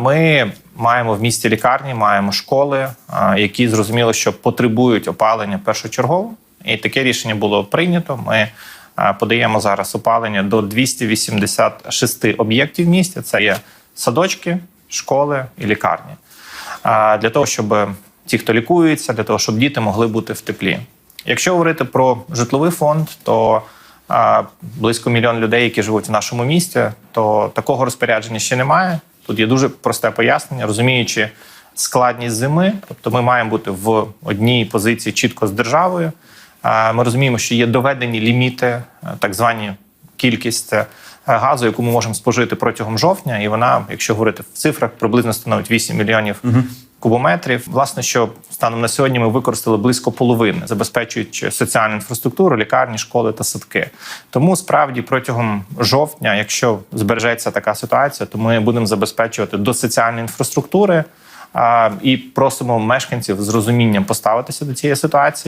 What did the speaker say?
Ми маємо в місті лікарні, маємо школи, які зрозуміло, що потребують опалення першочергово. І таке рішення було прийнято. Ми подаємо зараз опалення до 286 об'єктів в місті. Це є садочки, школи і лікарні. Для того, щоб ті, хто лікується, для того, щоб діти могли бути в теплі. Якщо говорити про житловий фонд, то близько мільйон людей, які живуть в нашому місті, то такого розпорядження ще немає. Тут є дуже просте пояснення, розуміючи складність зими, тобто ми маємо бути в одній позиції чітко з державою. Ми розуміємо, що є доведені ліміти, е, так звані кількість е, газу, яку ми можемо спожити протягом жовтня, і вона, якщо говорити в цифрах, приблизно становить 8 мільйонів кубометрів. Власне, що станом на сьогодні ми використали близько половини, забезпечуючи соціальну інфраструктуру, лікарні, школи та садки. Тому справді протягом жовтня, якщо збережеться така ситуація, то ми будемо забезпечувати до соціальної інфраструктури. І просимо мешканців з розумінням поставитися до цієї ситуації.